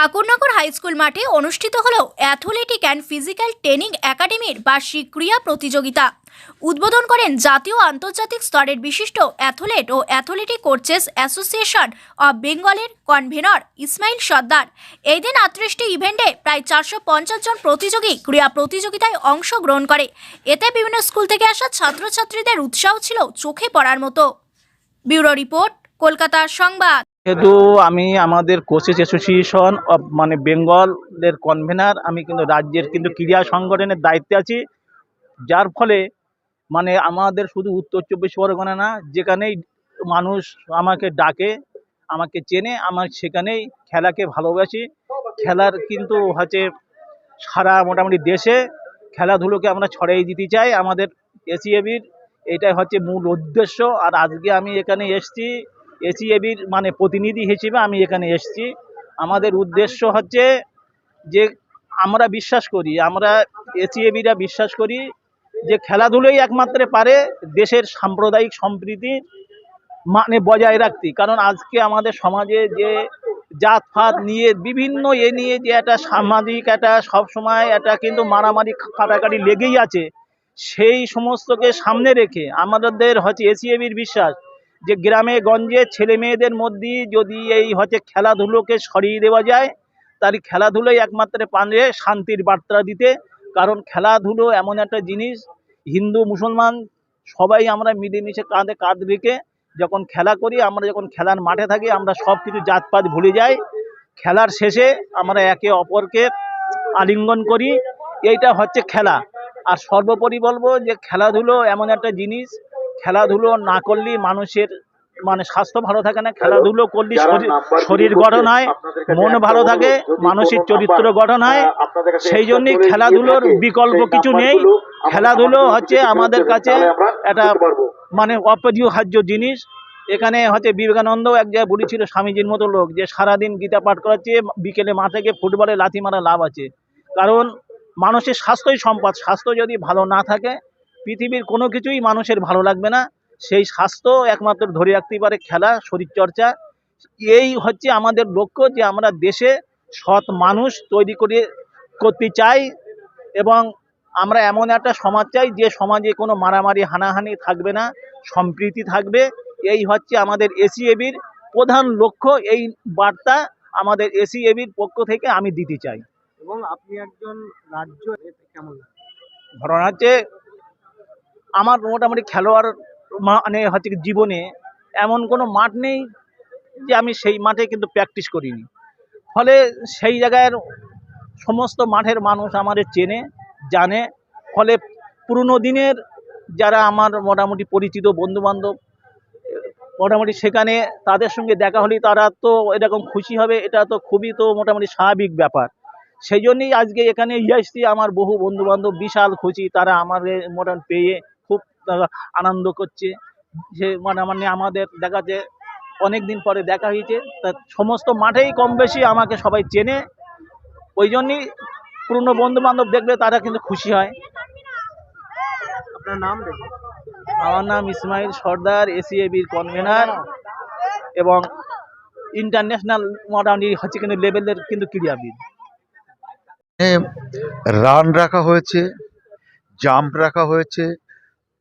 Thakurnagar high school মাঠে অনুষ্ঠিত হল অ্যাথলেটিক অ্যান্ড ফিজিক্যাল ট্রেনিং একাডেমির বার্ষিক ক্রীড়া প্রতিযোগিতা। উদ্বোধন করেন জাতীয় আন্তর্জাতিক স্তরের বিশিষ্ট অ্যাথলেট ও অ্যাথলেটিক কোচেস অ্যাসোসিয়েশন অব বেঙ্গলের কনভেনর ইসমাইল সর্দার। এই দিন আটত্রিশটি ইভেন্টে প্রায় চারশো পঞ্চাশ জন প্রতিযোগী ক্রীড়া প্রতিযোগিতায় অংশগ্রহণ করে। এতে বিভিন্ন স্কুল থেকে আসা ছাত্রছাত্রীদের উৎসাহ ছিল চোখে পড়ার মতো। ব্যুরো রিপোর্ট, কলকাতা সংবাদ। যেহেতু আমি আমাদের কোচেস অ্যাসোসিয়েশন অফ মানে বেঙ্গলের কনভেনার আমি কিন্তু রাজ্যের কিন্তু ক্রীড়া সংগঠনের দায়িত্বে আছি। যার ফলে মানে আমাদের শুধু উত্তর চব্বিশ পরগনা না, যেখানেই মানুষ আমাকে ডাকে, আমাকে চেনে, আমার সেখানেই খেলাকে ভালোবাসি। খেলার কিন্তু হচ্ছে সারা মোটামুটি দেশে খেলাধুলোকে আমরা ছড়িয়ে দিতে চাই আমাদের এসিএবির এটাই হচ্ছে মূল উদ্দেশ্য। আর আজকে আমি এখানে এসেছি এসিএবির মানে প্রতিনিধি হিসেবে আমি এখানে এসেছি। আমাদের উদ্দেশ্য হচ্ছে যে আমরা বিশ্বাস করি, আমরা এসিএবিরা বিশ্বাস করি যে খেলাধুলোই একমাত্র পারে দেশের সাম্প্রদায়িক সম্প্রীতি মানে বজায় রাখতে। কারণ আজকে আমাদের সমাজে যে জাত ফাত নিয়ে বিভিন্ন এ নিয়ে যে একটা সামাজিক একটা সবসময় একটা কিন্তু মারামারি, কাটাকাটি লেগেই আছে, সেই সমস্তকে সামনে রেখে আমাদের হচ্ছে এসিএবির বিশ্বাস। যে গ্রামে গঞ্জে ছেলে মেয়েদের মধ্যে যদি এই হচ্ছে খেলাধুলোকে সরিয়ে দেওয়া যায়, তাহলে খেলাধুলোই একমাত্র পারে শান্তির বার্তা দিতে। কারণ খেলাধুলো এমন একটা জিনিস, হিন্দু, মুসলমান, সবাই আমরা মিলেমিশে কাঁধে কাঁধ রেখে যখন খেলা করি, আমরা যখন খেলার মাঠে থাকি, আমরা সব কিছু জাতপাত ভুলে যাই। খেলার শেষে আমরা একে অপরকে আলিঙ্গন করি। এইটা হচ্ছে খেলা। আর সর্বোপরি বলব যে খেলাধুলো এমন একটা জিনিস খেলাধুলো না করলে মানুষের মানে স্বাস্থ্য ভালো থাকে না খেলাধুলো করলে শরীর শরীর গঠন হয় মন ভালো থাকে মানসিক চরিত্র গঠন হয় সেই জন্যই খেলাধুলোর বিকল্প কিছু নেই। খেলাধুলো হচ্ছে আমাদের কাছে একটা মানে অপরিহার্য জিনিস। এখানে হচ্ছে বিবেকানন্দ এক জায়গায় বলেছিল স্বামীজির মতো লোক যে সারাদিন গীতা পাঠ করাচ্ছে বিকেলে মাঠে গিয়ে ফুটবলে লাথি মারা লাভ আছে। কারণ মানুষের স্বাস্থ্যই সম্পদ স্বাস্থ্য যদি ভালো না থাকে পৃথিবীর কোনো কিছুই মানুষের ভালো লাগবে না। সেই স্বাস্থ্য একমাত্র ধরে রাখতে পারে খেলা শরীরচর্চা। এই হচ্ছে আমাদের লক্ষ্য যে আমরা দেশে সৎ মানুষ তৈরি করে করতে চাই এবং আমরা এমন একটা সমাজ চাই যে সমাজে কোনো মারামারি হানাহানি থাকবে না সম্প্রীতি থাকবে। এই হচ্ছে আমাদের এসিএবির প্রধান লক্ষ্য। এই বার্তা আমাদের এসিএবির পক্ষ থেকে আমি দিতে চাই। এবং আপনি একজন রাজ্য কেমন ঘটনা হচ্ছে আমার মোটামুটি খেলোয়াড় মানে হচ্ছে জীবনে এমন কোনো মাঠ নেই যে আমি সেই মাঠে কিন্তু প্র্যাকটিস করিনি। ফলে সেই জায়গার সমস্ত মাঠের মানুষ আমাদের চেনে, জানে। ফলে পুরনো দিনের যারা আমার মোটামুটি পরিচিত বন্ধুবান্ধব, মোটামুটি সেখানে তাদের সঙ্গে দেখা হলে তারা তো এরকম খুশি হবে, এটা তো খুবই তো মোটামুটি স্বাভাবিক ব্যাপার। সেই জন্যই আজকে এখানে এসেছি আমার বহু বন্ধু বান্ধব বিশাল খুশি, তারা আমার মোটামুটি পেয়ে তারা আনন্দ করছে। যে মানে মানে আমাদের দেখাচ্ছে অনেক দিন পরে দেখা হয়েছে। তা সমস্ত মাঠেই কম বেশি আমাকে সবাই চেনে। ওই জন্যই পুরনো বন্ধু বান্ধব দেখলে তারা কিন্তু খুশি হয়। আপনার নাম দেখুন। আমার নাম ইসমাইল সর্দার এসিএবির কনভেনার এবং ইন্টারন্যাশনাল মোটামুটি হচ্ছে কিন্তু লেভেলের কিন্তু ক্রীড়াবিদ। রান রাখা হয়েছে জাম্প রাখা হয়েছে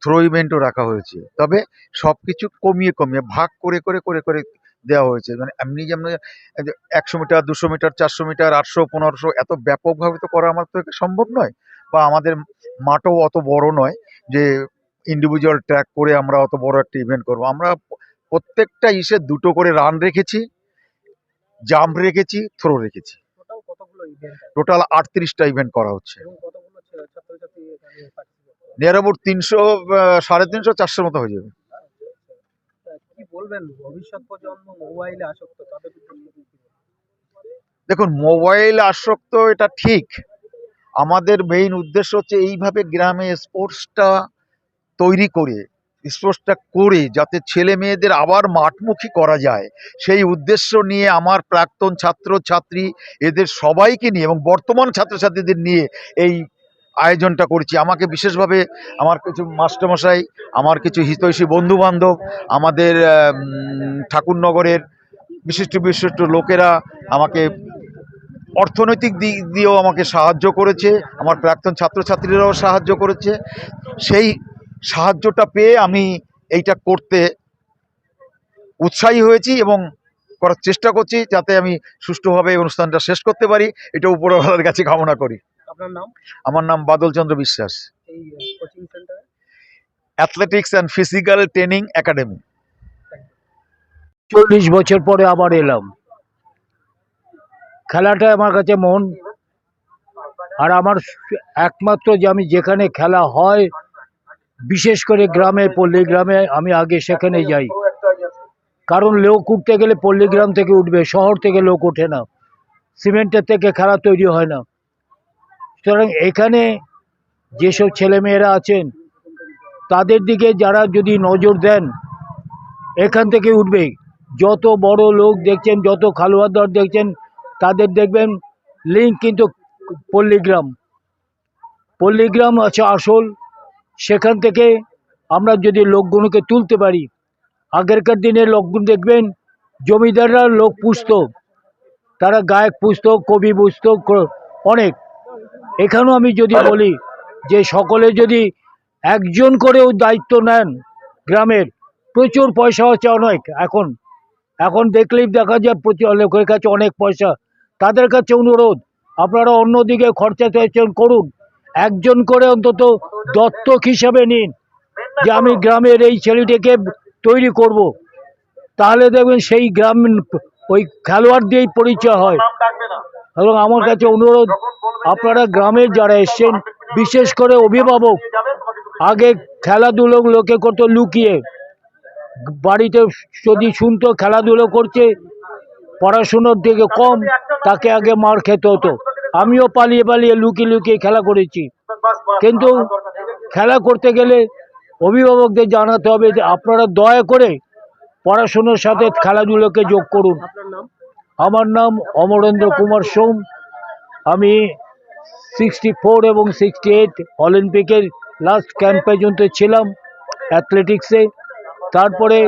থ্রো ইভেন্টও রাখা হয়েছে। তবে সব কিছু কমিয়ে কমিয়ে ভাগ করে করে করে করে দেওয়া হয়েছে। মানে এমনি যেমন একশো মিটার দুশো মিটার চারশো মিটার আটশো পনেরোশো এত ব্যাপকভাবে তো করা আমার তো সম্ভব নয়। বা আমাদের মাঠও অত বড় নয় যে ইন্ডিভিজুয়াল ট্র্যাক করে আমরা অত বড় একটা ইভেন্ট করব। আমরা প্রত্যেকটা ইসে দুটো করে রান রেখেছি জাম্প রেখেছি থ্রো রেখেছি। টোটাল আটত্রিশটা ইভেন্ট করা হচ্ছে এবং কতগুলো ছে- ছাত্রছাত্রী এখানে participate করে? নিয়ার অ্যাবাউট তিনশো সাড়ে তিনশো চারশোর মতো হয়ে যাবে? দেখুন মোবাইল আসক্ত এটা ঠিক। আমাদের মেইন উদ্দেশ্য হচ্ছে এইভাবে গ্রামে স্পোর্টসটা তৈরি করে স্পোর্টসটা করে যাতে ছেলে মেয়েদের আবার মাঠমুখী করা যায়। সেই উদ্দেশ্য নিয়ে আমার প্রাক্তন ছাত্র ছাত্রী এদের সবাইকে নিয়ে এবং বর্তমান ছাত্রছাত্রীদের নিয়ে এই আয়োজনটা করছি। আমাকে বিশেষভাবে আমার কিছু মাস্টারমশাই, আমার কিছু হিতৈষী বন্ধু বান্ধব আমাদের ঠাকুরনগরের বিশিষ্ট বিশিষ্ট লোকেরা আমাকে অর্থনৈতিক দিক দিয়েও আমাকে সাহায্য করেছে, আমার প্রাক্তন ছাত্রছাত্রীরাও সাহায্য করেছে। সেই সাহায্যটা পেয়ে আমি এইটা করতে উৎসাহী হয়েছি এবং করার চেষ্টা করছি যাতে আমি সুষ্ঠুভাবে এই অনুষ্ঠানটা শেষ করতে পারি। এটা উপরওয়ালার কাছে কামনা করি। আপনার নাম? আমার নাম বাদল চন্দ্র বিশ্বাস। এই কোচিং সেন্টারে athletics and physical training academy চল্লিশ বছর পরে আবার এলাম। খেলাটা আমার কাছে মন। আর আমার একমাত্র যে আমি যেখানে খেলা হয় বিশেষ করে গ্রামে পল্লী গ্রামে আমি আগে সেখানে যাই। কারণ লোক উঠতে গেলে পল্লীগ্রাম থেকে উঠবে শহর থেকে লোক ওঠে না। সিমেন্টের থেকে খেলা তৈরি হয় না। সুতরাং এখানে যেসব ছেলেমেয়েরা আছেন, তাদের দিকে যারা যদি নজর দেন, এখান থেকে উঠবে। যত বড় লোক দেখছেন, যত খালুয়াদার দেখছেন, তাদের দেখবেন লিঙ্ক কিন্তু পল্লীগ্রাম পল্লীগ্রাম আছে আসল। সেখান থেকে আমরা যদি লোকগুলোকে তুলতে পারি, আগেরকার দিনে লোকগুলো দেখবেন, জমিদাররা লোক পুষত। তারা গায়ক পুষত, কবি পুষত অনেক। এখানেও আমি যদি বলি যে সকলে যদি একজন করেও দায়িত্ব নেন গ্রামের প্রচুর পয়সা হচ্ছে অনেক এখন। এখন দেখলেই দেখা যায় প্রচুর লোকের কাছে অনেক পয়সা। তাদের কাছে অনুরোধ আপনারা অন্যদিকে খরচা চাইছেন করুন। একজন করে অন্তত দত্তক হিসাবে নিন যে আমি গ্রামের এই ছেলেটিকে তৈরি করব। তাহলে দেখবেন সেই গ্রাম ওই খেলোয়াড় দিয়েই পরিচয় হয়। এবং আমার কাছে অনুরোধ আপনারা গ্রামের যারা এসছেন বিশেষ করে অভিভাবক আগে খেলাধুলো লোকে করতো লুকিয়ে। বাড়িতে যদি শুনতো খেলাধুলো করছে পড়াশুনোর দিকে কম তাকে আগে মার খেতে হতো। আমিও পালিয়ে পালিয়ে লুকিয়ে লুকিয়ে খেলা করেছি। কিন্তু খেলা করতে গেলে অভিভাবকদের জানাতে হবে যে আপনারা দয়া করে পড়াশুনোর সাথে খেলাধুলোকে যোগ করুন। আপনার নাম? আমার নাম অমরেন্দ্র কুমার সোম। আমি সিক্সটি ফোর এবং সিক্সটি এইট অলিম্পিকের লাস্ট ক্যাম্প পর্যন্ত ছিলাম অ্যাথলেটিক্সে তারপরে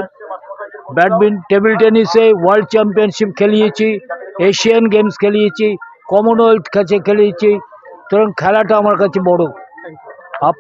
ব্যাডমিন্টন টেবিল টেনিসে ওয়ার্ল্ড চ্যাম্পিয়নশিপ খেলিয়েছি এশিয়ান গেমস খেলিয়েছি কমনওয়েলথ কাছে খেলিয়েছি। সুতরাং খেলাটা আমার কাছে বড়। আপনার